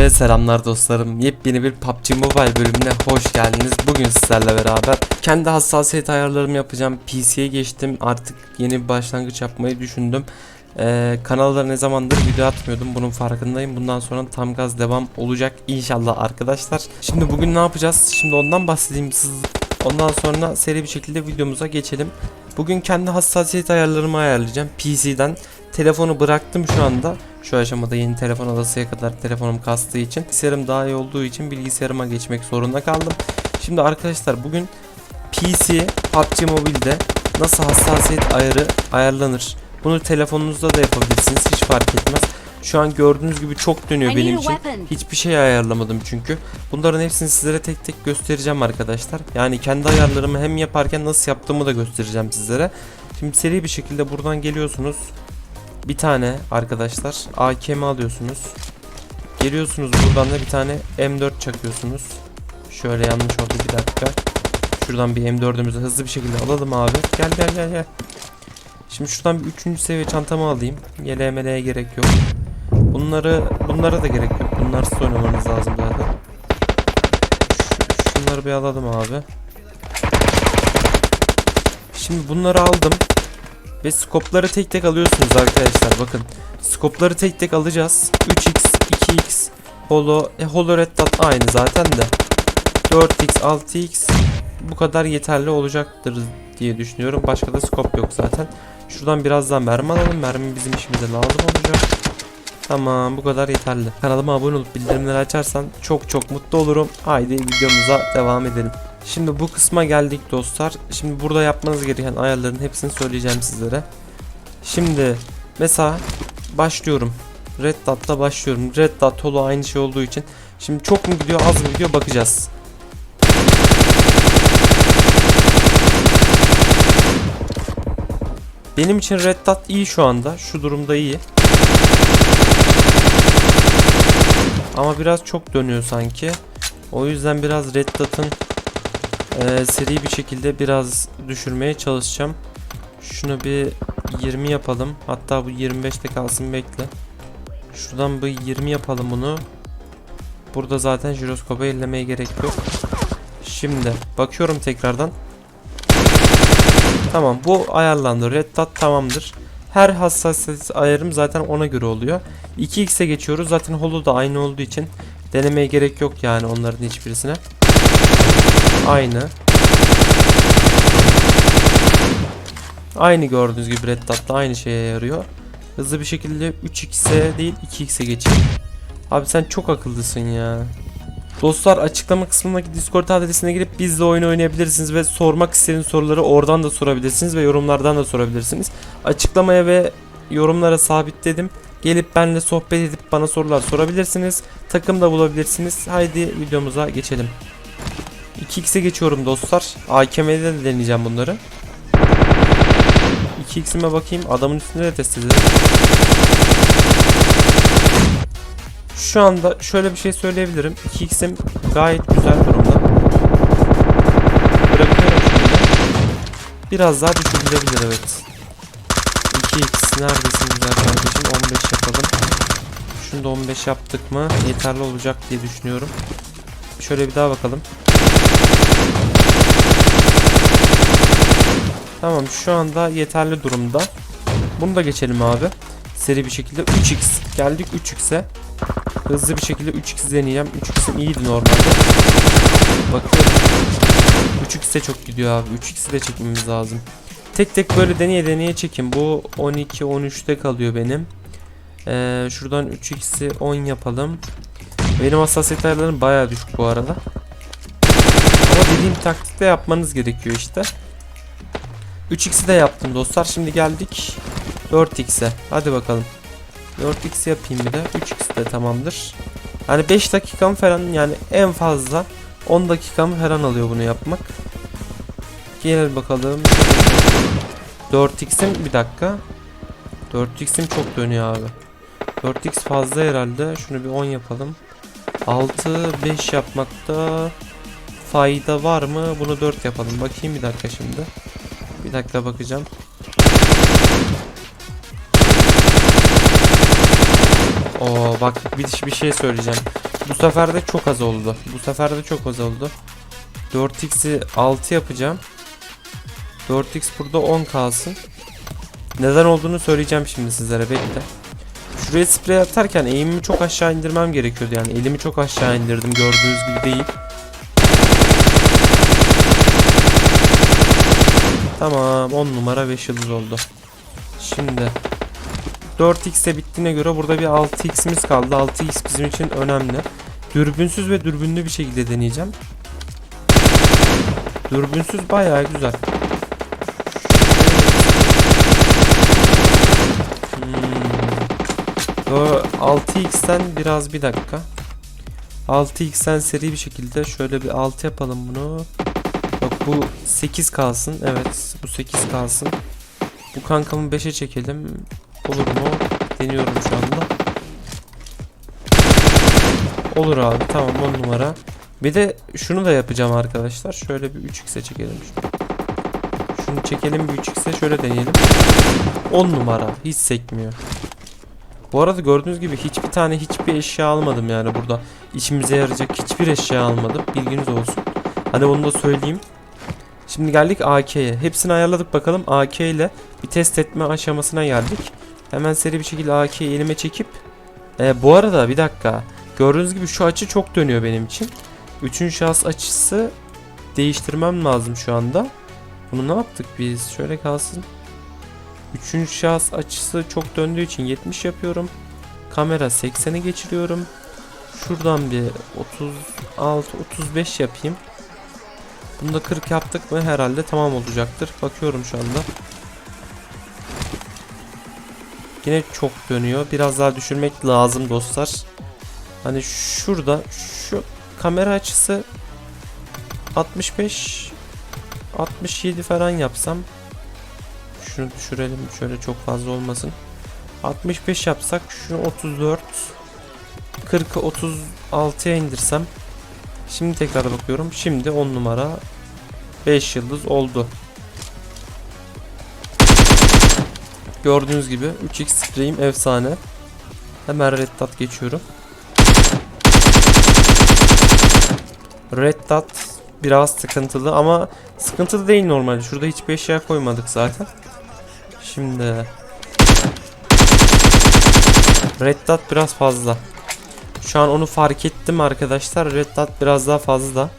Hepinize selamlar dostlarım. Yepyeni bir PUBG Mobile bölümüne hoş geldiniz. Bugün sizlerle beraber kendi hassasiyet ayarlarımı yapacağım. PC'ye geçtim. Artık yeni bir başlangıç yapmayı düşündüm. Ee, kanalda ne zamandır video atmıyordum. Bunun farkındayım. Bundan sonra tam gaz devam olacak inşallah arkadaşlar. Şimdi bugün ne yapacağız? Şimdi ondan bahsedeyim. Ondan sonra seri bir şekilde videomuza geçelim. Bugün kendi hassasiyet ayarlarımı ayarlayacağım PC'den. Telefonu bıraktım şu anda. Şu aşamada yeni telefon alasıya kadar telefonum kastığı için bilgisayarım daha iyi olduğu için bilgisayarıma geçmek zorunda kaldım. Şimdi arkadaşlar bugün PC PUBG Mobile'de nasıl hassasiyet ayarı ayarlanır? Bunu telefonunuzda da yapabilirsiniz hiç fark etmez. Şu an gördüğünüz gibi çok dönüyor benim için. Hiçbir şey ayarlamadım çünkü. Bunların hepsini sizlere tek tek göstereceğim arkadaşlar. Yani kendi ayarlarımı hem yaparken nasıl yaptığımı da göstereceğim sizlere. Şimdi seri bir şekilde buradan geliyorsunuz. Bir tane arkadaşlar AKM alıyorsunuz. Geliyorsunuz buradan da bir tane M4 çakıyorsunuz. Şöyle yanlış oldu bir dakika. Şuradan bir M4'ümüzü hızlı bir şekilde alalım abi. Gel gel gel gel. Şimdi şuradan bir 3. seviye çantamı alayım. Meleğe gerek yok. Bunları bunlara da gerek yok. Bunlarsız oynamanız lazım zaten. Şu- şunları bir alalım abi. Şimdi bunları aldım. Ve skopları tek tek alıyorsunuz arkadaşlar bakın. Skopları tek tek alacağız. 3x, 2x, holo, e, holo red dot aynı zaten de. 4x, 6x bu kadar yeterli olacaktır diye düşünüyorum. Başka da skop yok zaten. Şuradan biraz daha mermi alalım. Mermi bizim işimize lazım olacak. Tamam bu kadar yeterli. Kanalıma abone olup bildirimleri açarsan çok çok mutlu olurum. Haydi videomuza devam edelim. Şimdi bu kısma geldik dostlar. Şimdi burada yapmanız gereken ayarların hepsini söyleyeceğim sizlere. Şimdi mesela başlıyorum. Red Dot'la başlıyorum. Red Dot Holo aynı şey olduğu için. Şimdi çok mu gidiyor az mı gidiyor bakacağız. Benim için Red Dot iyi şu anda. Şu durumda iyi. Ama biraz çok dönüyor sanki. O yüzden biraz Red Dot'ın eee, seri bir şekilde biraz düşürmeye çalışacağım. Şunu bir 20 yapalım. Hatta bu 25'te kalsın bekle. Şuradan bir 20 yapalım bunu. Burada zaten jiroskopu ellemeye gerek yok. Şimdi bakıyorum tekrardan. Tamam bu ayarlandı. Red dot tamamdır. Her hassasiyet ayarım zaten ona göre oluyor. 2x'e geçiyoruz. Zaten holo da aynı olduğu için denemeye gerek yok yani onların hiçbirisine. Aynı. Aynı gördüğünüz gibi Red Dot'ta aynı şeye yarıyor. Hızlı bir şekilde 3x'e değil 2x'e geçeyim. Abi sen çok akıllısın ya. Dostlar açıklama kısmındaki Discord adresine girip bizle oyun oynayabilirsiniz ve sormak istediğiniz soruları oradan da sorabilirsiniz ve yorumlardan da sorabilirsiniz. Açıklamaya ve yorumlara sabitledim. Gelip benimle sohbet edip bana sorular sorabilirsiniz. Takım da bulabilirsiniz. Haydi videomuza geçelim. 2x'e geçiyorum dostlar. AKM'de de deneyeceğim bunları. 2x'ime bakayım. Adamın üstünde de test edelim. Şu anda şöyle bir şey söyleyebilirim. 2x'im gayet güzel durumda. Bırakıyorum şimdi. Biraz daha düşürülebilir evet. 2x neredesin güzel kardeşim? 15 yapalım. Şunu da 15 yaptık mı yeterli olacak diye düşünüyorum. Şöyle bir daha bakalım. Tamam şu anda yeterli durumda. Bunu da geçelim abi. Seri bir şekilde 3x. Geldik 3x'e. Hızlı bir şekilde 3x deneyeceğim. 3x'im iyiydi normalde. Bakıyorum. 3x'e çok gidiyor abi. 3x'i de çekmemiz lazım. Tek tek böyle deneye deneye çekin. Bu 12 13'te kalıyor benim. Ee, şuradan 3x'i 10 yapalım. Benim hassasiyet ayarlarım bayağı düşük bu arada. Ama dediğim taktikte yapmanız gerekiyor işte. 3x'i de yaptım dostlar. Şimdi geldik 4x'e. Hadi bakalım. 4x yapayım bir de. 3x de tamamdır. Yani 5 dakikam falan yani en fazla 10 dakikam falan alıyor bunu yapmak. Gel bakalım. 4x'im bir dakika. 4x'im çok dönüyor abi. 4x fazla herhalde. Şunu bir 10 yapalım. 6 5 yapmakta fayda var mı? Bunu 4 yapalım. Bakayım bir dakika şimdi. Bir dakika bakacağım. Oo bak bir, bir şey söyleyeceğim. Bu sefer de çok az oldu. Bu sefer de çok az oldu. 4x'i 6 yapacağım. 4x burada 10 kalsın. Neden olduğunu söyleyeceğim şimdi sizlere bekle. Şuraya sprey atarken eğimimi çok aşağı indirmem gerekiyordu yani elimi çok aşağı indirdim gördüğünüz gibi değil. Tamam 10 numara 5 yıldız oldu. Şimdi 4x'e bittiğine göre burada bir 6x'imiz kaldı. 6x bizim için önemli. Dürbünsüz ve dürbünlü bir şekilde deneyeceğim. Dürbünsüz bayağı güzel. Hmm. Yo, 6x'ten biraz bir dakika. 6x'ten seri bir şekilde şöyle bir 6 yapalım bunu. Yok bu 8 kalsın. Evet bu 8 kalsın. Bu kankamı 5'e çekelim. Olur mu? Deniyorum şu anda. Olur abi tamam 10 numara. Bir de şunu da yapacağım arkadaşlar. Şöyle bir 3x'e çekelim şunu. Şunu çekelim bir 3x'e şöyle deneyelim. 10 numara. Hiç sekmiyor. Bu arada gördüğünüz gibi hiçbir tane hiçbir eşya almadım yani burada. İşimize yarayacak hiçbir eşya almadım. Bilginiz olsun. Hadi onu da söyleyeyim. Şimdi geldik AK'ye. Hepsini ayarladık bakalım. AK ile bir test etme aşamasına geldik. Hemen seri bir şekilde AK'yi elime çekip e, bu arada bir dakika. Gördüğünüz gibi şu açı çok dönüyor benim için. Üçüncü şahıs açısı değiştirmem lazım şu anda. Bunu ne yaptık biz? Şöyle kalsın. Üçüncü şahıs açısı çok döndüğü için 70 yapıyorum. Kamera 80'e geçiriyorum. Şuradan bir 36 35 yapayım. Bunu da 40 yaptık mı herhalde tamam olacaktır. Bakıyorum şu anda. Yine çok dönüyor. Biraz daha düşürmek lazım dostlar. Hani şurada şu kamera açısı 65 67 falan yapsam şunu düşürelim şöyle çok fazla olmasın. 65 yapsak şunu 34 40'ı 36'ya indirsem Şimdi tekrar bakıyorum. Şimdi 10 numara 5 yıldız oldu. Gördüğünüz gibi 3x spreyim efsane. Hemen red dot geçiyorum. Red dot biraz sıkıntılı ama sıkıntılı değil normalde. Şurada hiçbir eşya koymadık zaten. Şimdi Red dot biraz fazla. Şu an onu fark ettim arkadaşlar. Red dot biraz daha fazla.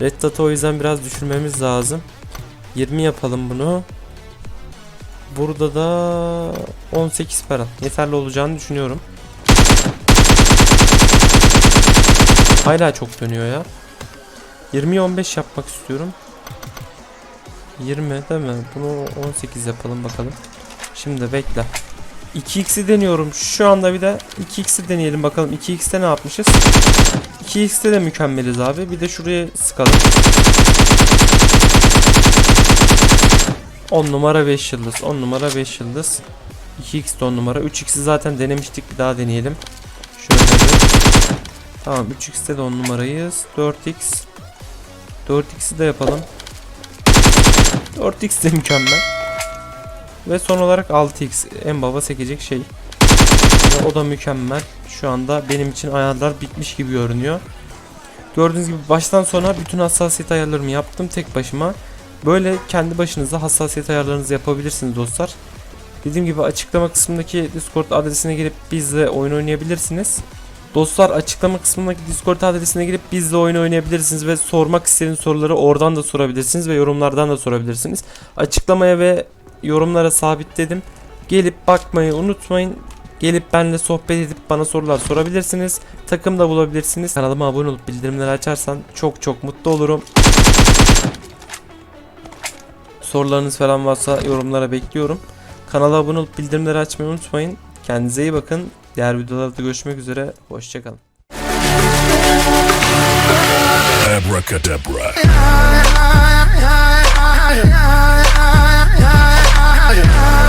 Red dot'u o yüzden biraz düşürmemiz lazım. 20 yapalım bunu. Burada da 18 falan. Yeterli olacağını düşünüyorum. Hala çok dönüyor ya. 20'ye 15 yapmak istiyorum. 20 değil mi? Bunu 18 yapalım bakalım. Şimdi bekle. 2x'i deniyorum. Şu anda bir de 2x'i deneyelim bakalım. 2x'te ne yapmışız? 2x'te de mükemmeliz abi. Bir de şuraya sıkalım. 10 numara 5 yıldız. 10 numara 5 yıldız. 2x de 10 numara. 3x'i zaten denemiştik. Bir daha deneyelim. Şöyle bir. Tamam 3x'te de 10 numarayız. 4x. 4x'i de yapalım. 4x de mükemmel. Ve son olarak 6x en baba sekecek şey. O da mükemmel. Şu anda benim için ayarlar bitmiş gibi görünüyor. Gördüğünüz gibi baştan sona bütün hassasiyet ayarlarımı yaptım tek başıma. Böyle kendi başınıza hassasiyet ayarlarınızı yapabilirsiniz dostlar. Dediğim gibi açıklama kısmındaki Discord adresine girip bizle oyun oynayabilirsiniz. Dostlar açıklama kısmındaki Discord adresine girip bizle oyun oynayabilirsiniz ve sormak istediğiniz soruları oradan da sorabilirsiniz ve yorumlardan da sorabilirsiniz. Açıklamaya ve yorumlara sabitledim. Gelip bakmayı unutmayın. Gelip benimle sohbet edip bana sorular sorabilirsiniz. Takım da bulabilirsiniz. Kanalıma abone olup bildirimleri açarsan çok çok mutlu olurum. Sorularınız falan varsa yorumlara bekliyorum. Kanala abone olup bildirimleri açmayı unutmayın. Kendinize iyi bakın. Diğer videolarda görüşmek üzere. Hoşçakalın. Abracadabra. Chicago.